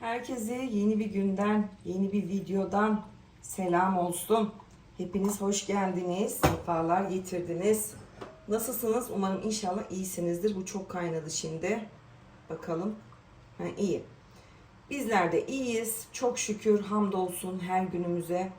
Herkese yeni bir günden, yeni bir videodan selam olsun. Hepiniz hoş geldiniz, sefalar getirdiniz. Nasılsınız? Umarım inşallah iyisinizdir. Bu çok kaynadı şimdi. Bakalım. Ha, iyi. Bizler de iyiyiz. Çok şükür hamdolsun her günümüze.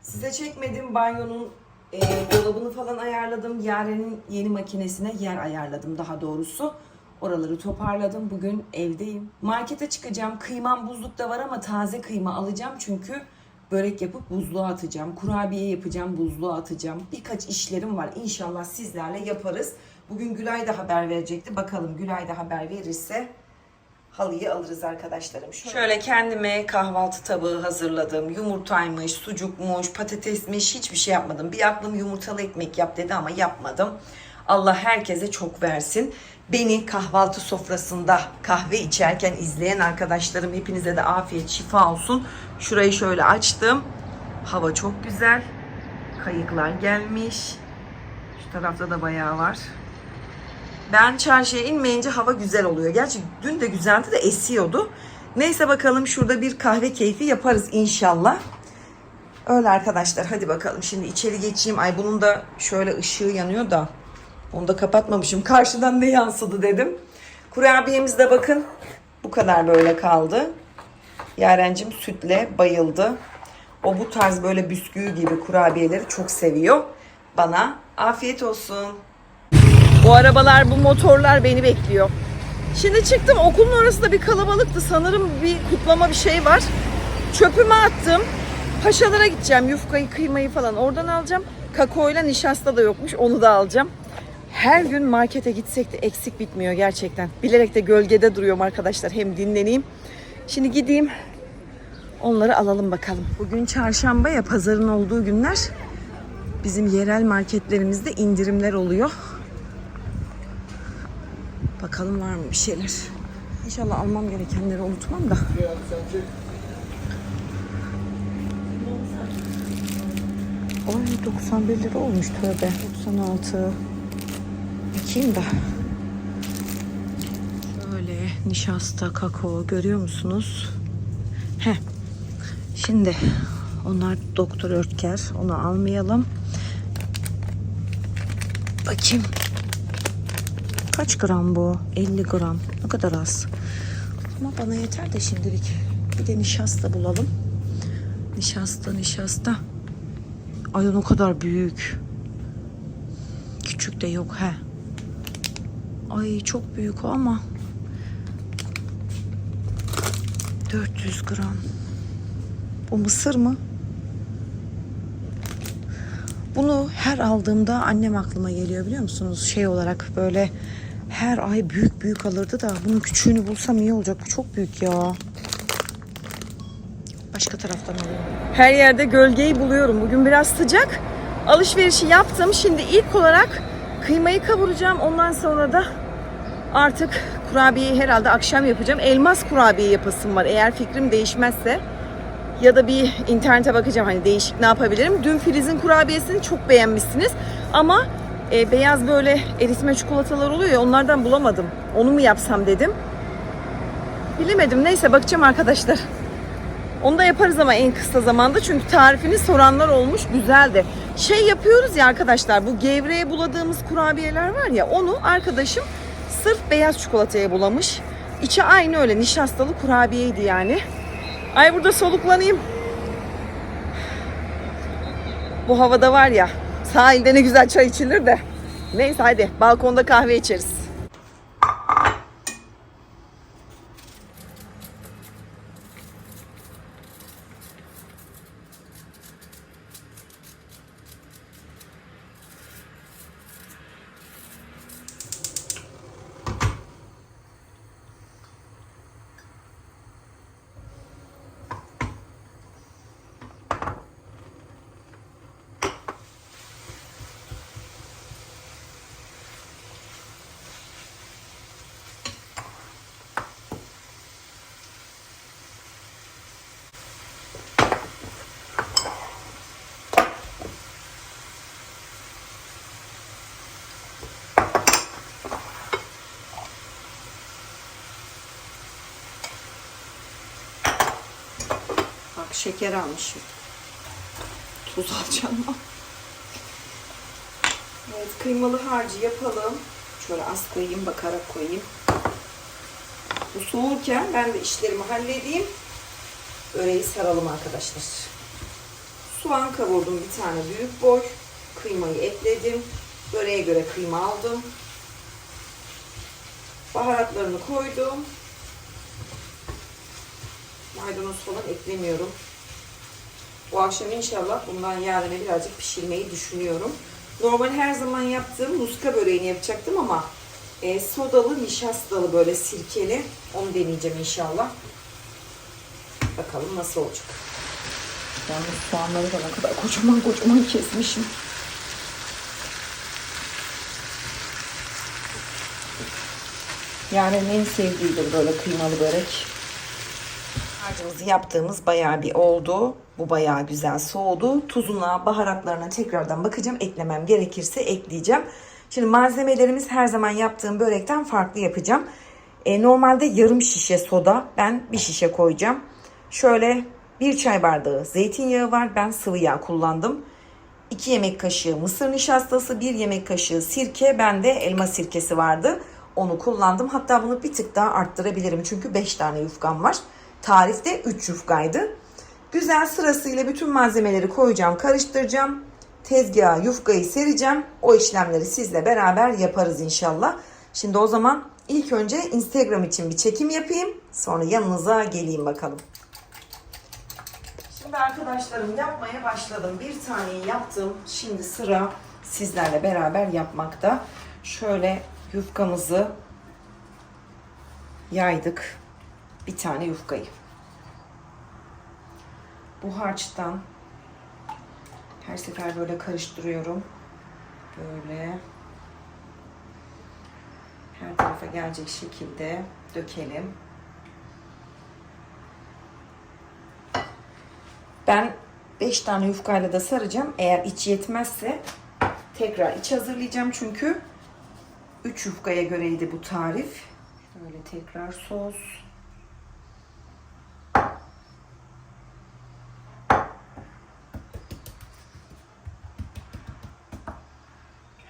Size çekmedim banyonun e, dolabını falan ayarladım. Yaren'in yeni makinesine yer ayarladım daha doğrusu. Oraları toparladım. Bugün evdeyim. Markete çıkacağım. Kıymam buzlukta var ama taze kıyma alacağım çünkü börek yapıp buzluğa atacağım. Kurabiye yapacağım, buzluğa atacağım. Birkaç işlerim var. İnşallah sizlerle yaparız. Bugün Gülay da haber verecekti. Bakalım Gülay da haber verirse halıyı alırız arkadaşlarım. Şöyle, kendime kahvaltı tabağı hazırladım. Yumurtaymış, sucukmuş, patatesmiş hiçbir şey yapmadım. Bir aklım yumurtalı ekmek yap dedi ama yapmadım. Allah herkese çok versin. Beni kahvaltı sofrasında kahve içerken izleyen arkadaşlarım hepinize de afiyet şifa olsun. Şurayı şöyle açtım. Hava çok güzel. Kayıklar gelmiş. Şu tarafta da bayağı var. Ben çarşıya inmeyince hava güzel oluyor. Gerçi dün de güzeldi de esiyordu. Neyse bakalım şurada bir kahve keyfi yaparız inşallah. Öyle arkadaşlar hadi bakalım şimdi içeri geçeyim. Ay bunun da şöyle ışığı yanıyor da. Onu da kapatmamışım. Karşıdan ne yansıdı dedim. Kurabiyemiz de bakın bu kadar böyle kaldı. Yarencim sütle bayıldı. O bu tarz böyle bisküvi gibi kurabiyeleri çok seviyor. Bana afiyet olsun. Bu arabalar, bu motorlar beni bekliyor. Şimdi çıktım okulun orası da bir kalabalıktı. Sanırım bir kutlama bir şey var. Çöpümü attım. Paşalara gideceğim. Yufkayı, kıymayı falan oradan alacağım. Kakaoyla nişasta da yokmuş. Onu da alacağım. Her gün markete gitsek de eksik bitmiyor gerçekten. Bilerek de gölgede duruyorum arkadaşlar. Hem dinleneyim. Şimdi gideyim. Onları alalım bakalım. Bugün çarşamba ya pazarın olduğu günler. Bizim yerel marketlerimizde indirimler oluyor. Bakalım var mı bir şeyler. İnşallah almam gerekenleri unutmam da. Oy 91 lira olmuş tövbe. 96. Bakayım da. Şöyle nişasta, kakao görüyor musunuz? Heh. Şimdi onlar doktor örtker. Onu almayalım. Bakayım. Kaç gram bu? 50 gram. Ne kadar az. Ama bana yeter de şimdilik. Bir de nişasta bulalım. Nişasta, nişasta. Ay o kadar büyük. Küçük de yok he. Ay çok büyük o ama. 400 gram. Bu mısır mı? Bunu her aldığımda annem aklıma geliyor biliyor musunuz? Şey olarak böyle her ay büyük büyük alırdı da bunun küçüğünü bulsam iyi olacak. Bu çok büyük ya. Başka taraftan alayım. Her yerde gölgeyi buluyorum. Bugün biraz sıcak. Alışverişi yaptım. Şimdi ilk olarak kıymayı kavuracağım. Ondan sonra da artık kurabiyeyi herhalde akşam yapacağım. Elmas kurabiye yapasım var eğer fikrim değişmezse. Ya da bir internete bakacağım hani değişik ne yapabilirim. Dün Filiz'in kurabiyesini çok beğenmişsiniz. Ama e, beyaz böyle eritme çikolatalar oluyor ya onlardan bulamadım. Onu mu yapsam dedim. Bilemedim. Neyse bakacağım arkadaşlar. Onu da yaparız ama en kısa zamanda çünkü tarifini soranlar olmuş güzeldi. Şey yapıyoruz ya arkadaşlar bu gevreğe buladığımız kurabiyeler var ya onu arkadaşım sırf beyaz çikolataya bulamış. İçi aynı öyle nişastalı kurabiyeydi yani. Ay burada soluklanayım. Bu havada var ya sahilde ne güzel çay içilir de. Neyse hadi balkonda kahve içeriz. Şeker almışım. Tuz alacağım. Evet kıymalı harcı yapalım. Şöyle az koyayım bakarak koyayım. Bu soğurken ben de işlerimi halledeyim. Böreği saralım arkadaşlar. Soğan kavurdum bir tane büyük boy. Kıymayı ekledim. Böreğe göre kıyma aldım. Baharatlarını koydum. Maydanoz falan eklemiyorum. Bu akşam inşallah bundan yarına birazcık pişirmeyi düşünüyorum. Normal her zaman yaptığım muska böreğini yapacaktım ama e, sodalı, nişastalı böyle sirkeli. Onu deneyeceğim inşallah. Bakalım nasıl olacak. Yalnız soğanları da ne kadar kocaman kocaman kesmişim. Yani en sevdiğidir böyle kıymalı börek. Harcımızı yaptığımız bayağı bir oldu. Bu bayağı güzel soğudu. Tuzuna, baharatlarına tekrardan bakacağım. Eklemem gerekirse ekleyeceğim. Şimdi malzemelerimiz her zaman yaptığım börekten farklı yapacağım. E, normalde yarım şişe soda. Ben bir şişe koyacağım. Şöyle bir çay bardağı zeytinyağı var. Ben sıvı yağ kullandım. 2 yemek kaşığı mısır nişastası, 1 yemek kaşığı sirke, bende elma sirkesi vardı. Onu kullandım. Hatta bunu bir tık daha arttırabilirim. Çünkü 5 tane yufkam var. Tarifte 3 yufkaydı. Güzel sırasıyla bütün malzemeleri koyacağım, karıştıracağım. Tezgaha yufkayı sereceğim. O işlemleri sizle beraber yaparız inşallah. Şimdi o zaman ilk önce Instagram için bir çekim yapayım. Sonra yanınıza geleyim bakalım. Şimdi arkadaşlarım yapmaya başladım. Bir taneyi yaptım. Şimdi sıra sizlerle beraber yapmakta. Şöyle yufkamızı yaydık. Bir tane yufkayı. Bu harçtan her sefer böyle karıştırıyorum. Böyle her tarafa gelecek şekilde dökelim. Ben 5 tane yufkayla da saracağım. Eğer iç yetmezse tekrar iç hazırlayacağım çünkü 3 yufkaya göreydi bu tarif. Şöyle tekrar sos.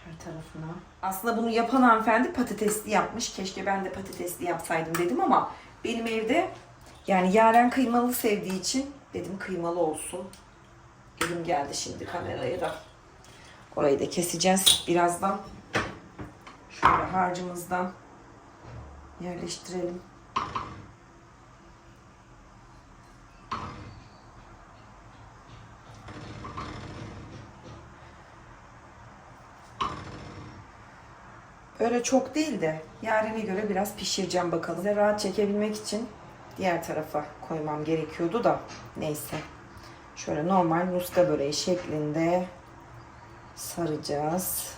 Her tarafına. Aslında bunu yapan hanımefendi patatesli yapmış. Keşke ben de patatesli yapsaydım dedim ama benim evde yani Yaren kıymalı sevdiği için dedim kıymalı olsun. Elim geldi şimdi kameraya da. Orayı da keseceğiz birazdan. Şöyle harcımızdan yerleştirelim. Öyle çok değil de yarine göre biraz pişireceğim bakalım. Size rahat çekebilmek için diğer tarafa koymam gerekiyordu da neyse. Şöyle normal muska böreği şeklinde saracağız.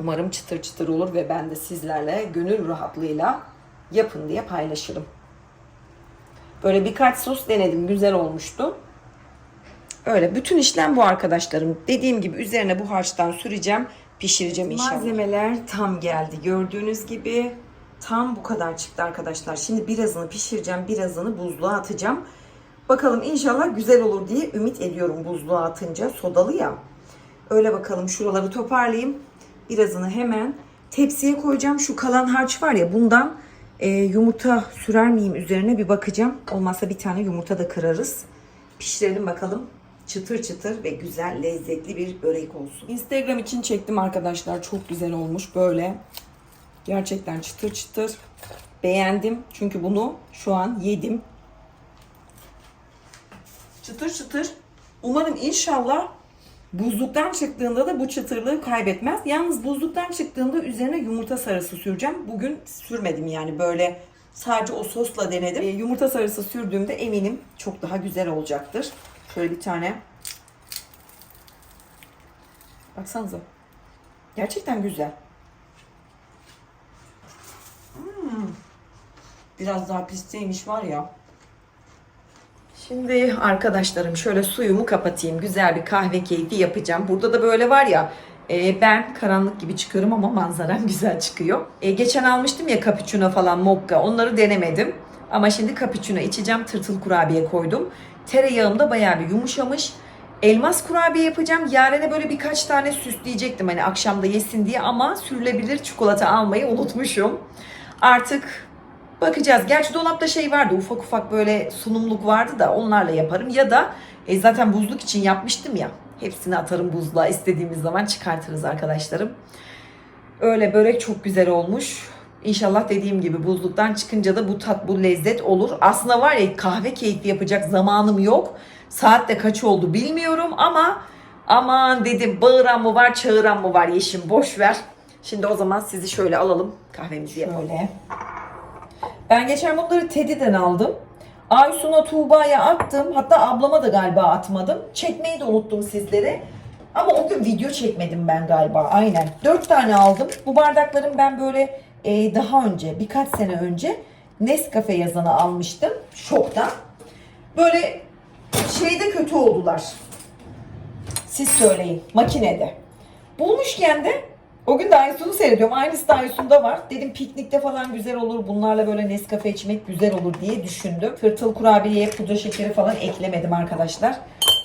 Umarım çıtır çıtır olur ve ben de sizlerle gönül rahatlığıyla yapın diye paylaşırım. Böyle birkaç sos denedim. Güzel olmuştu. Öyle. Bütün işlem bu arkadaşlarım. Dediğim gibi üzerine bu harçtan süreceğim. Pişireceğim inşallah. Malzemeler tam geldi. Gördüğünüz gibi tam bu kadar çıktı arkadaşlar. Şimdi birazını pişireceğim. Birazını buzluğa atacağım. Bakalım inşallah güzel olur diye ümit ediyorum buzluğa atınca. Sodalı ya. Öyle bakalım şuraları toparlayayım. Birazını hemen tepsiye koyacağım. Şu kalan harç var ya bundan e, yumurta sürer miyim üzerine bir bakacağım. Olmazsa bir tane yumurta da kırarız. Pişirelim bakalım. Çıtır çıtır ve güzel lezzetli bir börek olsun. Instagram için çektim arkadaşlar. Çok güzel olmuş böyle. Gerçekten çıtır çıtır. Beğendim. Çünkü bunu şu an yedim. Çıtır çıtır. Umarım inşallah buzluktan çıktığında da bu çıtırlığı kaybetmez. Yalnız buzluktan çıktığında üzerine yumurta sarısı süreceğim. Bugün sürmedim yani böyle sadece o sosla denedim. Ee, yumurta sarısı sürdüğümde eminim çok daha güzel olacaktır. Şöyle bir tane. Baksanıza. Gerçekten güzel. Hmm. Biraz daha pisteymiş var ya. Şimdi arkadaşlarım şöyle suyumu kapatayım. Güzel bir kahve keyfi yapacağım. Burada da böyle var ya Ee, ben karanlık gibi çıkıyorum ama manzaram güzel çıkıyor. Ee, geçen almıştım ya cappuccino falan mokka onları denemedim. Ama şimdi cappuccino içeceğim. Tırtıl kurabiye koydum. Tereyağım da bayağı bir yumuşamış. Elmas kurabiye yapacağım. Yarene böyle birkaç tane süsleyecektim hani akşamda yesin diye ama sürülebilir çikolata almayı unutmuşum. Artık bakacağız. Gerçi dolapta şey vardı ufak ufak böyle sunumluk vardı da onlarla yaparım. Ya da e, zaten buzluk için yapmıştım ya. Hepsini atarım buzluğa istediğimiz zaman çıkartırız arkadaşlarım. Öyle börek çok güzel olmuş. İnşallah dediğim gibi buzluktan çıkınca da bu tat, bu lezzet olur. Aslında var ya kahve keyfi yapacak zamanım yok. Saat de kaç oldu bilmiyorum ama aman dedim bağıran mı var çağıran mı var Yeşim boş ver. Şimdi o zaman sizi şöyle alalım kahvemizi yapalım. Şöyle. Ben geçen bunları Teddy'den aldım. Aysun'a Tuğba'ya attım. Hatta ablama da galiba atmadım. Çekmeyi de unuttum sizlere. Ama o gün video çekmedim ben galiba. Aynen. Dört tane aldım. Bu bardakların ben böyle e, daha önce birkaç sene önce Nescafe yazanı almıştım. Şoktan. Böyle şeyde kötü oldular. Siz söyleyin. Makinede. Bulmuşken de o gün de Aysun'u seyrediyorum. Aynısı da var. Dedim piknikte falan güzel olur. Bunlarla böyle Nescafe içmek güzel olur diye düşündüm. Tırtıl kurabiyeye pudra şekeri falan eklemedim arkadaşlar.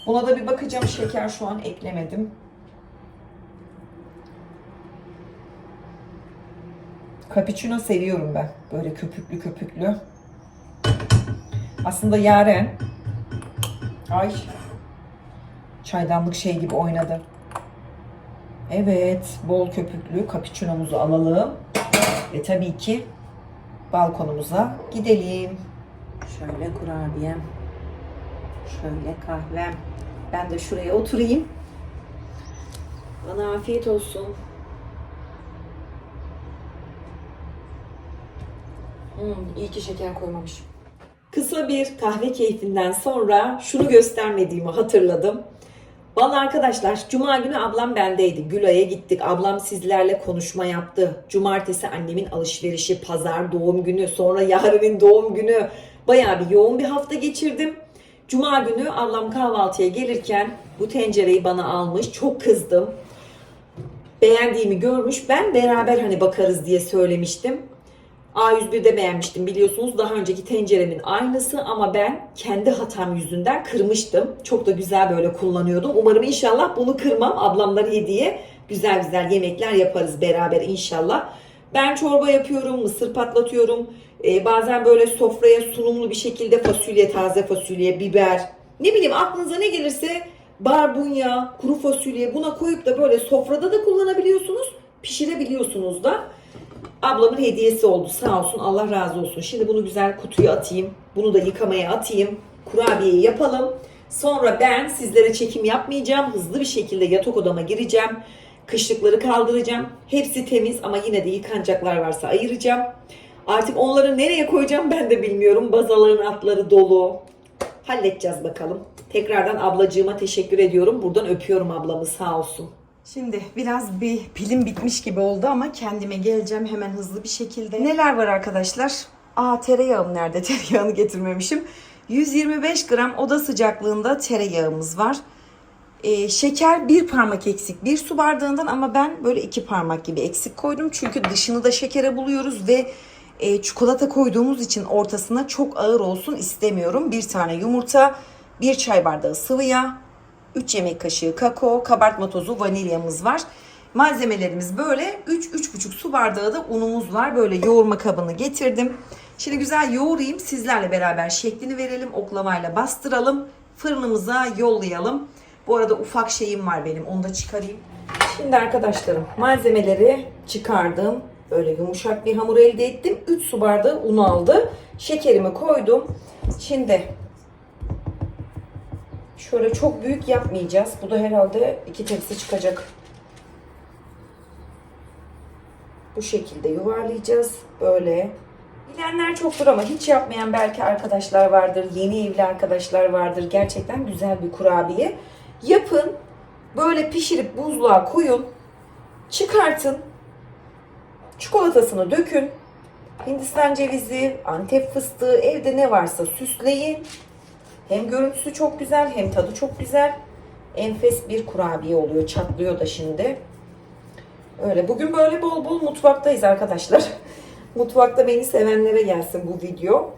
Buna da bir bakacağım. Şeker şu an eklemedim. Cappuccino seviyorum ben. Böyle köpüklü köpüklü. Aslında Yaren Ay çaydanlık şey gibi oynadı. Evet, bol köpüklü cappuccino'muzu alalım. Ve tabii ki balkonumuza gidelim. Şöyle kurabiyem. Şöyle kahvem. Ben de şuraya oturayım. Bana afiyet olsun. Hmm, iyi ki şeker koymamışım. Kısa bir kahve keyfinden sonra şunu göstermediğimi hatırladım. Vallahi arkadaşlar cuma günü ablam bendeydi. Gülay'a gittik. Ablam sizlerle konuşma yaptı. Cumartesi annemin alışverişi, pazar doğum günü, sonra yarının doğum günü. Bayağı bir yoğun bir hafta geçirdim. Cuma günü ablam kahvaltıya gelirken bu tencereyi bana almış. Çok kızdım. Beğendiğimi görmüş. Ben beraber hani bakarız diye söylemiştim. A101'de beğenmiştim biliyorsunuz. Daha önceki tenceremin aynısı ama ben kendi hatam yüzünden kırmıştım. Çok da güzel böyle kullanıyordum. Umarım inşallah bunu kırmam. Ablamlar hediye. Güzel güzel yemekler yaparız beraber inşallah. Ben çorba yapıyorum, mısır patlatıyorum. Ee, bazen böyle sofraya sunumlu bir şekilde fasulye, taze fasulye, biber. Ne bileyim aklınıza ne gelirse barbunya, kuru fasulye buna koyup da böyle sofrada da kullanabiliyorsunuz. Pişirebiliyorsunuz da. Ablamın hediyesi oldu sağ olsun Allah razı olsun. Şimdi bunu güzel kutuya atayım. Bunu da yıkamaya atayım. Kurabiyeyi yapalım. Sonra ben sizlere çekim yapmayacağım. Hızlı bir şekilde yatak odama gireceğim. Kışlıkları kaldıracağım. Hepsi temiz ama yine de yıkanacaklar varsa ayıracağım. Artık onları nereye koyacağım ben de bilmiyorum. Bazaların altları dolu. Halledeceğiz bakalım. Tekrardan ablacığıma teşekkür ediyorum. Buradan öpüyorum ablamı sağ olsun. Şimdi biraz bir pilim bitmiş gibi oldu ama kendime geleceğim hemen hızlı bir şekilde. Neler var arkadaşlar? Aa tereyağım nerede? Tereyağını getirmemişim. 125 gram oda sıcaklığında tereyağımız var. Ee, şeker bir parmak eksik bir su bardağından ama ben böyle iki parmak gibi eksik koydum. Çünkü dışını da şekere buluyoruz ve e, çikolata koyduğumuz için ortasına çok ağır olsun istemiyorum. Bir tane yumurta, bir çay bardağı sıvı yağ, 3 yemek kaşığı kakao, kabartma tozu, vanilyamız var. Malzemelerimiz böyle. 3-3,5 su bardağı da unumuz var. Böyle yoğurma kabını getirdim. Şimdi güzel yoğurayım. Sizlerle beraber şeklini verelim. Oklamayla bastıralım. Fırınımıza yollayalım. Bu arada ufak şeyim var benim. Onu da çıkarayım. Şimdi arkadaşlarım malzemeleri çıkardım. Böyle yumuşak bir hamur elde ettim. 3 su bardağı un aldı. Şekerimi koydum. Şimdi Şöyle çok büyük yapmayacağız. Bu da herhalde iki tepsi çıkacak. Bu şekilde yuvarlayacağız. Böyle. Bilenler çoktur ama hiç yapmayan belki arkadaşlar vardır. Yeni evli arkadaşlar vardır. Gerçekten güzel bir kurabiye. Yapın. Böyle pişirip buzluğa koyun. Çıkartın. Çikolatasını dökün. Hindistan cevizi, antep fıstığı, evde ne varsa süsleyin. Hem görüntüsü çok güzel hem tadı çok güzel. Enfes bir kurabiye oluyor. Çatlıyor da şimdi. Öyle. Bugün böyle bol bol mutfaktayız arkadaşlar. Mutfakta beni sevenlere gelsin bu video.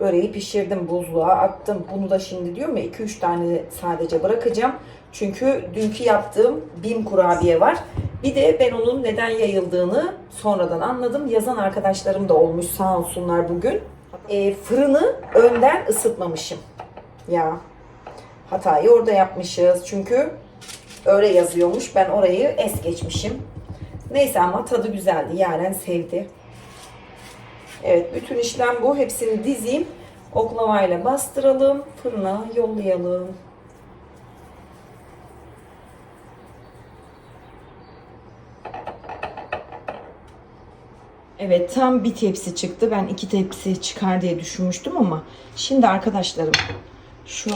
Böreği pişirdim buzluğa attım. Bunu da şimdi diyorum ya 2-3 tane sadece bırakacağım. Çünkü dünkü yaptığım bim kurabiye var. Bir de ben onun neden yayıldığını sonradan anladım. Yazan arkadaşlarım da olmuş sağ olsunlar bugün. E, fırını önden ısıtmamışım. Ya hatayı orada yapmışız. Çünkü öyle yazıyormuş. Ben orayı es geçmişim. Neyse ama tadı güzeldi. Yaren sevdi. Evet bütün işlem bu. Hepsini dizeyim. Oklavayla bastıralım. Fırına yollayalım. Evet tam bir tepsi çıktı. Ben iki tepsi çıkar diye düşünmüştüm ama şimdi arkadaşlarım şu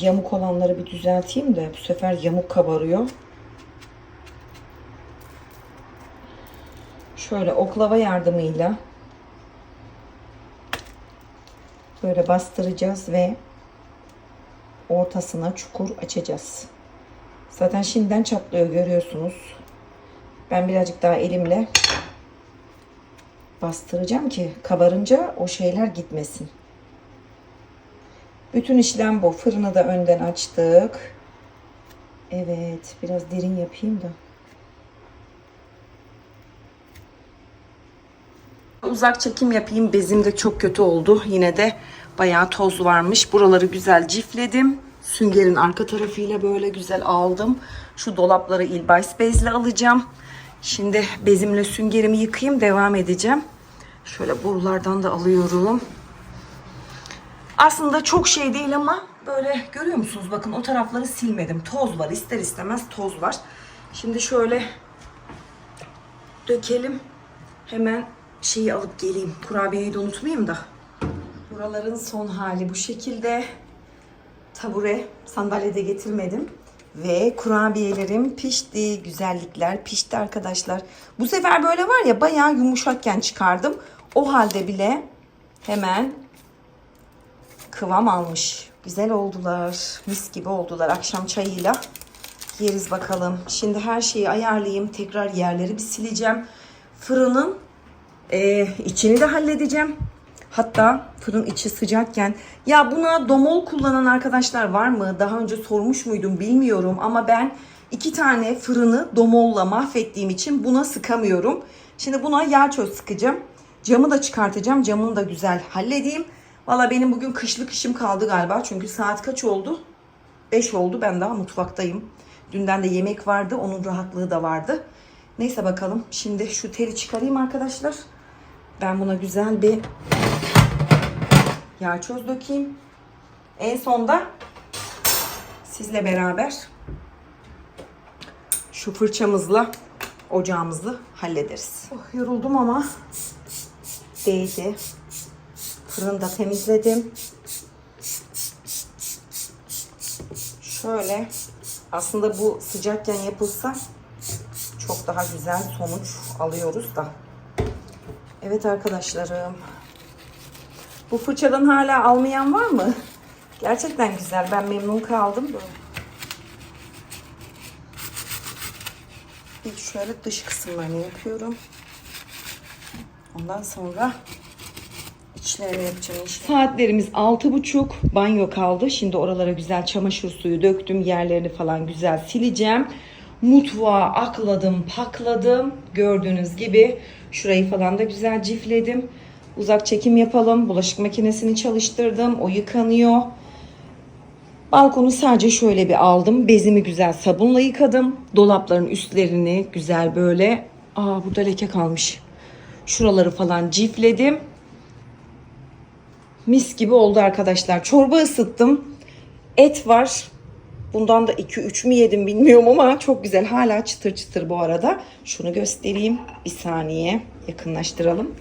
yamuk olanları bir düzelteyim de bu sefer yamuk kabarıyor. Şöyle oklava yardımıyla böyle bastıracağız ve ortasına çukur açacağız. Zaten şimdiden çatlıyor görüyorsunuz. Ben birazcık daha elimle bastıracağım ki kabarınca o şeyler gitmesin. Bütün işlem bu. Fırını da önden açtık. Evet, biraz derin yapayım da. Uzak çekim yapayım. Bezim de çok kötü oldu. Yine de bayağı toz varmış. Buraları güzel cifledim. Süngerin arka tarafıyla böyle güzel aldım. Şu dolapları ilbais bezle alacağım. Şimdi bezimle süngerimi yıkayayım. Devam edeceğim. Şöyle borulardan da alıyorum. Aslında çok şey değil ama böyle görüyor musunuz? Bakın o tarafları silmedim. Toz var. ister istemez toz var. Şimdi şöyle dökelim. Hemen şeyi alıp geleyim. Kurabiyeyi de unutmayayım da. Buraların son hali bu şekilde. Tabure, sandalye de getirmedim. Ve kurabiyelerim pişti. Güzellikler pişti arkadaşlar. Bu sefer böyle var ya bayağı yumuşakken çıkardım. O halde bile hemen kıvam almış. Güzel oldular. Mis gibi oldular. Akşam çayıyla yeriz bakalım. Şimdi her şeyi ayarlayayım. Tekrar yerleri bir sileceğim. Fırının e, içini de halledeceğim. Hatta fırın içi sıcakken ya buna domol kullanan arkadaşlar var mı? Daha önce sormuş muydum bilmiyorum ama ben iki tane fırını domolla mahvettiğim için buna sıkamıyorum. Şimdi buna yağ çöz sıkacağım. Camı da çıkartacağım. Camını da güzel halledeyim. Valla benim bugün kışlık işim kaldı galiba. Çünkü saat kaç oldu? 5 oldu. Ben daha mutfaktayım. Dünden de yemek vardı. Onun rahatlığı da vardı. Neyse bakalım. Şimdi şu teli çıkarayım arkadaşlar. Ben buna güzel bir yağ çöz dökeyim. En sonda sizle beraber şu fırçamızla ocağımızı hallederiz. Oh, yoruldum ama değdi. Fırını da temizledim. Şöyle aslında bu sıcakken yapılsa çok daha güzel sonuç alıyoruz da. Evet arkadaşlarım. Bu fırçadan hala almayan var mı? Gerçekten güzel. Ben memnun kaldım. İlk şöyle dış kısımlarını yapıyorum. Ondan sonra içlerini yapacağım işte. Saatlerimiz altı buçuk. Banyo kaldı. Şimdi oralara güzel çamaşır suyu döktüm. Yerlerini falan güzel sileceğim. Mutfağı akladım, pakladım. Gördüğünüz gibi şurayı falan da güzel cifledim. Uzak çekim yapalım. Bulaşık makinesini çalıştırdım. O yıkanıyor. Balkonu sadece şöyle bir aldım. Bezimi güzel sabunla yıkadım. Dolapların üstlerini güzel böyle. Aa burada leke kalmış. Şuraları falan cifledim. Mis gibi oldu arkadaşlar. Çorba ısıttım. Et var. Bundan da 2-3 mü yedim bilmiyorum ama çok güzel. Hala çıtır çıtır bu arada. Şunu göstereyim. Bir saniye yakınlaştıralım.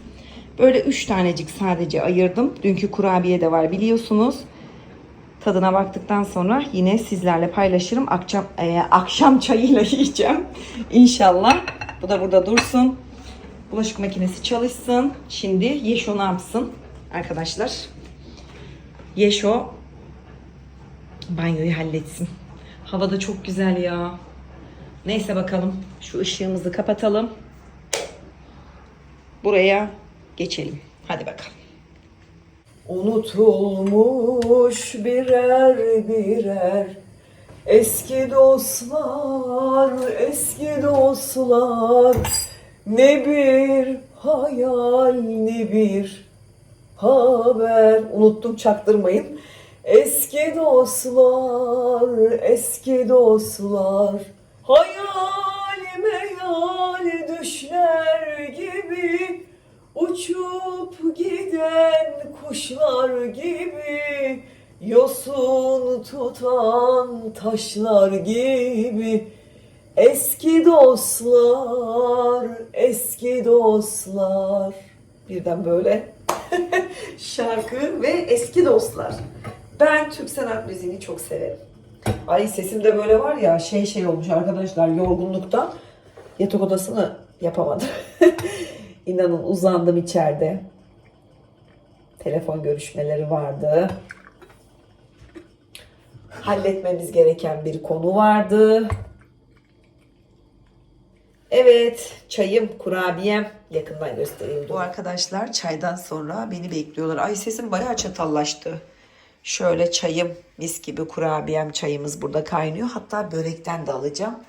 Böyle 3 tanecik sadece ayırdım. Dünkü kurabiye de var biliyorsunuz. Tadına baktıktan sonra yine sizlerle paylaşırım. Akşam, e, akşam çayıyla yiyeceğim. İnşallah. Bu da burada dursun. Bulaşık makinesi çalışsın. Şimdi Yeşo ne yapsın arkadaşlar? Yeşo banyoyu halletsin. Hava da çok güzel ya. Neyse bakalım. Şu ışığımızı kapatalım. Buraya geçelim. Hadi bakalım. Unutulmuş birer birer Eski dostlar, eski dostlar Ne bir hayal ne bir haber Unuttum çaktırmayın Eski dostlar, eski dostlar Hayal meyal düşler gibi Uçup giden kuşlar gibi Yosun tutan taşlar gibi Eski dostlar, eski dostlar Birden böyle şarkı ve eski dostlar. Ben Türk sanat müziğini çok severim. Ay sesim de böyle var ya şey şey olmuş arkadaşlar yorgunluktan yatak odasını yapamadım. İnanın uzandım içeride. Telefon görüşmeleri vardı. Halletmemiz gereken bir konu vardı. Evet, çayım, kurabiyem. Yakından göstereyim. Bu arkadaşlar çaydan sonra beni bekliyorlar. Ay sesim bayağı çatallaştı. Şöyle çayım, mis gibi kurabiyem, çayımız burada kaynıyor. Hatta börekten de alacağım.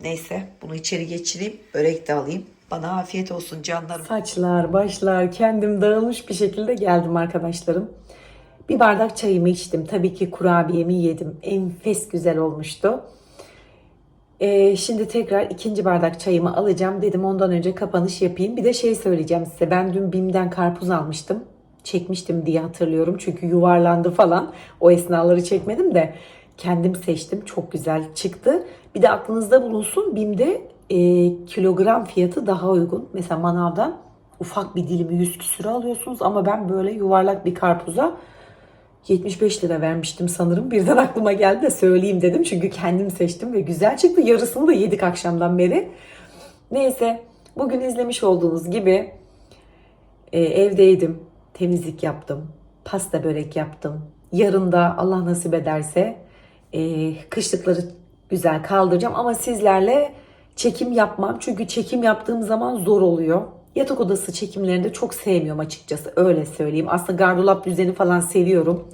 Neyse bunu içeri geçireyim. Börek de alayım. Bana afiyet olsun canlarım. Saçlar, başlar kendim dağılmış bir şekilde geldim arkadaşlarım. Bir bardak çayımı içtim. Tabii ki kurabiyemi yedim. Enfes güzel olmuştu. Ee, şimdi tekrar ikinci bardak çayımı alacağım. Dedim ondan önce kapanış yapayım. Bir de şey söyleyeceğim size. Ben dün BİM'den karpuz almıştım. Çekmiştim diye hatırlıyorum. Çünkü yuvarlandı falan. O esnaları çekmedim de kendim seçtim. Çok güzel çıktı. Bir de aklınızda bulunsun. BİM'de e, kilogram fiyatı daha uygun. Mesela manavdan ufak bir dilimi 100 küsürü alıyorsunuz. Ama ben böyle yuvarlak bir karpuza 75 lira vermiştim sanırım. Birden aklıma geldi de söyleyeyim dedim. Çünkü kendim seçtim ve güzel çıktı. Yarısını da yedik akşamdan beri. Neyse bugün izlemiş olduğunuz gibi e, evdeydim. Temizlik yaptım. Pasta börek yaptım. Yarın da Allah nasip ederse e, kışlıkları güzel kaldıracağım. Ama sizlerle çekim yapmam. Çünkü çekim yaptığım zaman zor oluyor. Yatak odası çekimlerini de çok sevmiyorum açıkçası. Öyle söyleyeyim. Aslında gardırop düzeni falan seviyorum.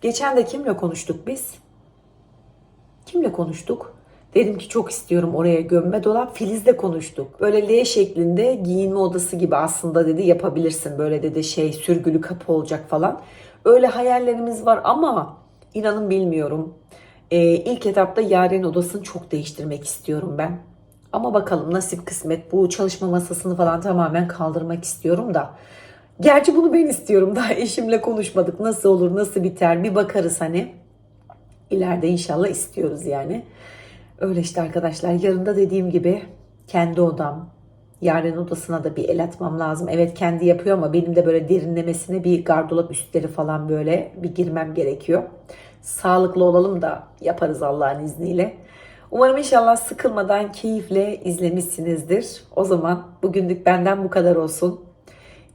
Geçen de kimle konuştuk biz? Kimle konuştuk? Dedim ki çok istiyorum oraya gömme dolap. Filiz'le konuştuk. Böyle L şeklinde giyinme odası gibi aslında dedi yapabilirsin. Böyle dedi şey sürgülü kapı olacak falan. Öyle hayallerimiz var ama inanın bilmiyorum. Ee, ilk etapta Yaren odasını çok değiştirmek istiyorum ben. Ama bakalım nasip kısmet bu çalışma masasını falan tamamen kaldırmak istiyorum da. Gerçi bunu ben istiyorum. Daha eşimle konuşmadık. Nasıl olur, nasıl biter bir bakarız hani. İleride inşallah istiyoruz yani. Öyle işte arkadaşlar. Yarın da dediğim gibi kendi odam, Yaren odasına da bir el atmam lazım. Evet kendi yapıyor ama benim de böyle derinlemesine bir gardırop üstleri falan böyle bir girmem gerekiyor. Sağlıklı olalım da yaparız Allah'ın izniyle. Umarım inşallah sıkılmadan keyifle izlemişsinizdir. O zaman bugünlük benden bu kadar olsun.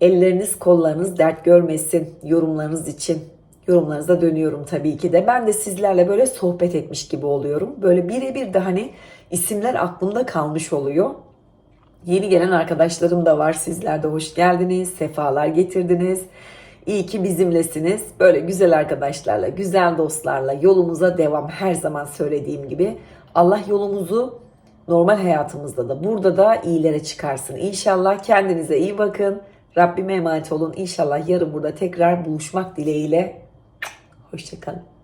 Elleriniz kollarınız dert görmesin yorumlarınız için. Yorumlarınıza dönüyorum tabii ki de. Ben de sizlerle böyle sohbet etmiş gibi oluyorum. Böyle birebir de hani isimler aklımda kalmış oluyor. Yeni gelen arkadaşlarım da var. Sizler de hoş geldiniz. Sefalar getirdiniz. İyi ki bizimlesiniz. Böyle güzel arkadaşlarla, güzel dostlarla yolumuza devam her zaman söylediğim gibi. Allah yolumuzu normal hayatımızda da burada da iyilere çıkarsın. İnşallah kendinize iyi bakın. Rabbime emanet olun. İnşallah yarın burada tekrar buluşmak dileğiyle. Hoşçakalın.